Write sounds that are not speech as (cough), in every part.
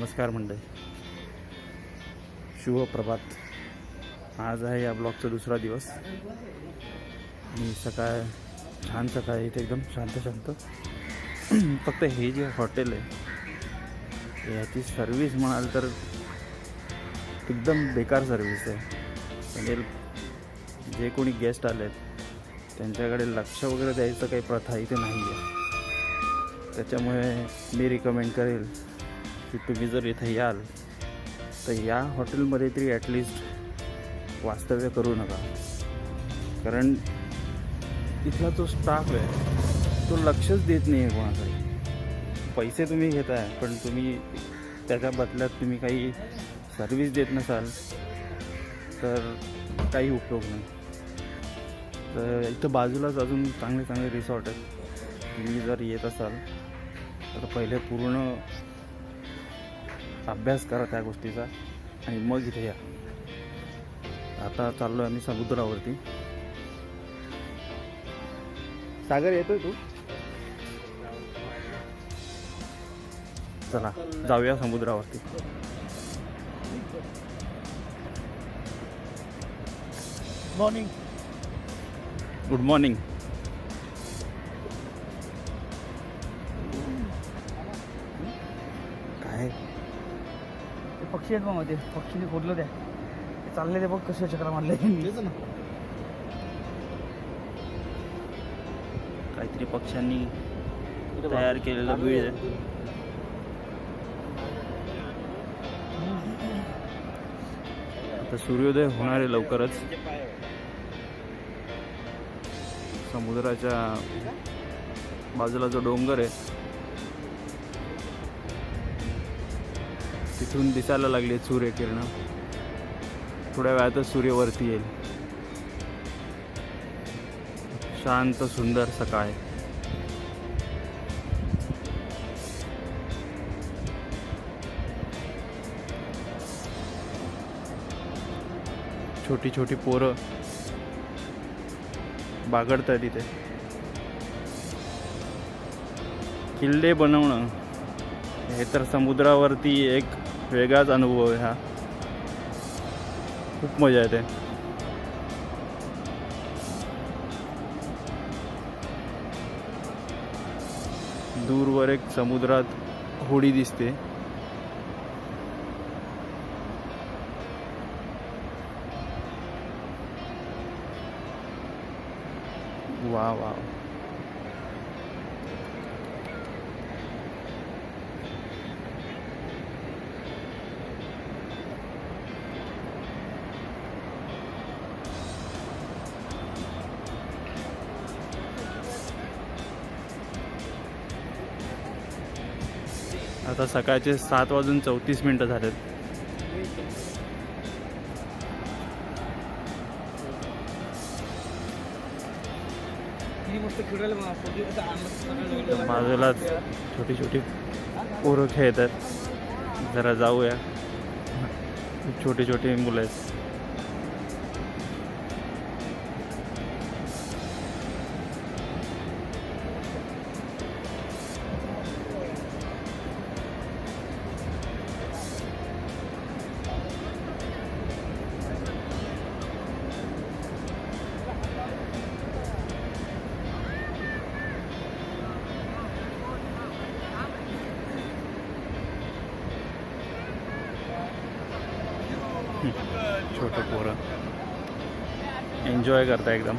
नमस्कार मंडळी. शुभ प्रभात. आज आहे या ब्लॉगचा दुसरा दिवस. आणि सकाळ छान सकाळ इथे एकदम शांत शांत. (clears throat) फक्त हे जे हॉटेल आहे याची सर्विस म्हणाल तर एकदम बेकार सर्विस आहे. म्हणजे जे कोणी गेस्ट आले आहेत त्यांच्याकडे लक्ष वगैरे द्यायचं काही प्रथा इथे नाही आहे त्याच्यामुळे मी रिकमेंड करेल की तुम्ही जर इथे याल तर या हॉटेलमध्ये तरी ॲटलिस्ट वास्तव्य करू नका. कारण इथला जो स्टाफ आहे तो लक्षच देत नाही आहे कोणाकडे. पैसे तुम्ही घेताय पण तुम्ही त्याच्या बदल्यात तुम्ही काही सर्विस देत नसाल तर काही उपयोग नाही. तर इथं बाजूलाच अजून चांगले चांगले रिसॉर्ट आहेत. तुम्ही जर येत असाल तर पहिले पूर्ण अभ्यास करा त्या गोष्टीचा आणि मग इथे या. आता चाललो आम्ही समुद्रावरती. सागर येतोय तू? चला जाऊया समुद्रावरती. मॉर्निंग गुड मॉर्निंग पक्षी आहेत मग ते पक्षीने फोडलं त्या. चालले ते बघ कसे चक्रा मारले. ना. काहीतरी पक्ष्यांनी तयार केलेलं बीळ आहे. आता सूर्योदय होणार आहे लवकरच. समुद्राच्या बाजूला जो डोंगर आहे तिथून दिसायला लागले सूर्यकिरणं. थोड्या वेळातच सूर्यवरती येईल. शांत सुंदर सकाळ. छोटी छोटी पोरं बागडतात तिथे. किल्ले बनवणं हे तर समुद्रावरती एक वेगळाच अनुभव आहे हा. खूप मजा येते. दूरवर एक समुद्रात होडी दिसते. वा वा आता सकाळचे सात वाजून चौतीस मिनटं झालेत. बाजूलाच छोटी छोटी पोरं खेळत आहेत. जरा जाऊया. छोटी छोटी मुलं आहेत. छोटं पोरं. एन्जॉय करता एकदम.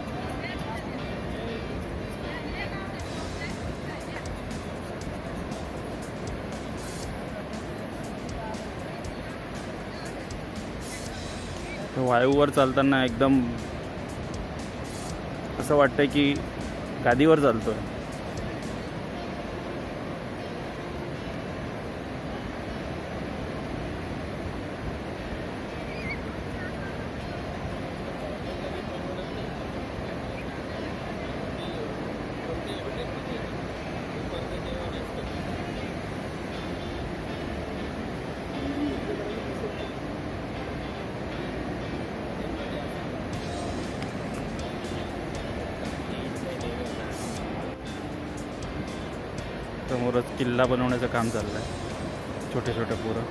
वायूवर चालताना एकदम असं वाटतंय की गादीवर चालतोय. समोरच किल्ला बनवण्याचं काम चाललं आहे छोटे छोटे पोरं.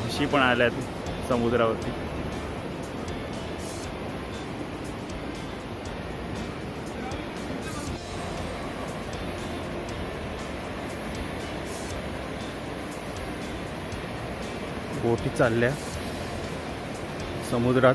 म्हशी पण आहेत समुद्रावरती. बोटी चालल्या समुद्रात.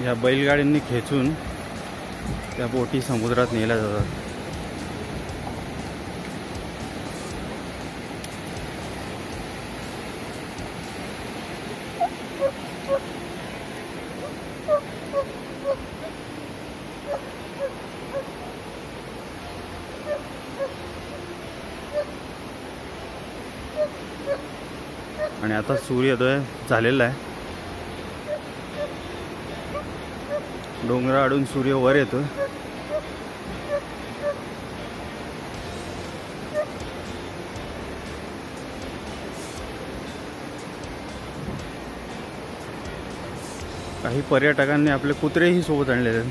या बैलगाड्यांनी खेचून त्या बोटी समुद्रात नेल्या जातात. आणि आता सूर्योदय झालेला आहे. डोंगराआडून सूर्य वर येतो. काही पर्यटकांनी आपले कुत्रेही सोबत आणलेले आहेत.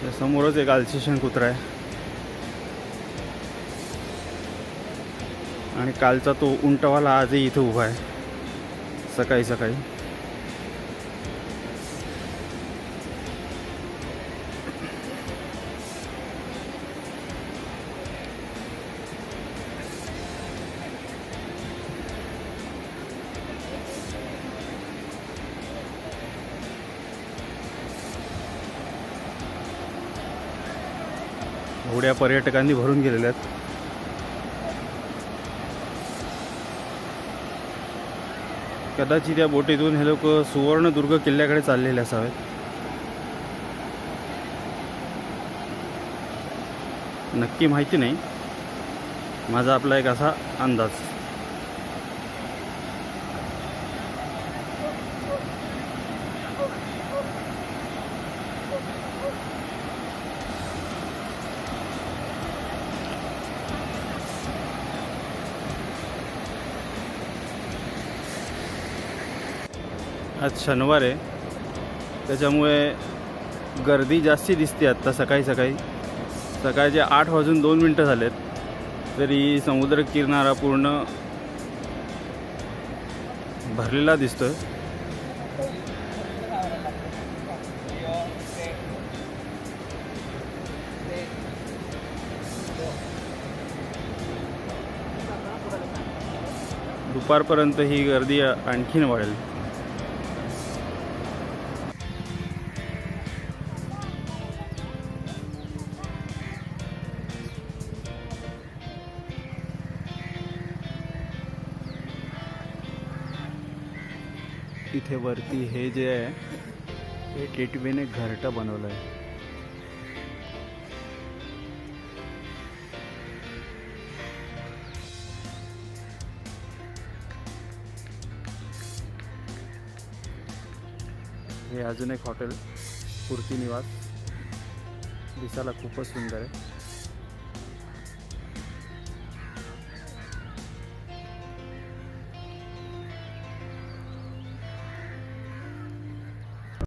त्या समोरच एक आलशिशन कुत्रा आहे. आणि कालचा तो उंटवाला आजही इथे उभा आहे. सकाळी सकाळी. एवढ्या पर्यटकांनी भरून गेलेल्या आहेत. कदाचित या बोटीतून हे लोक सुवर्णदुर्ग किल्ल्याकडे चाललेले असावेत. नक्की माहिती नाही. माझा आपला एक असा अंदाज. आज शनिवार आहे. त्याच्यामुळे गर्दी जास्ती दिसते आत्ता सकाळी सकाळी. सकाळचे आठ वाजून दोन मिनटं झालेत. तरी समुद्र किनारा पूर्ण भरलेला दिसतोय. दुपारपर्यंत ही गर्दी आणखीन वाढेल. तिथे वरती हे जे आहे हे गेटवेने घरटं बनवलं आहे हे अजून एक हॉटेल कुर्तीनिवास दिसायला खूपच सुंदर आहे.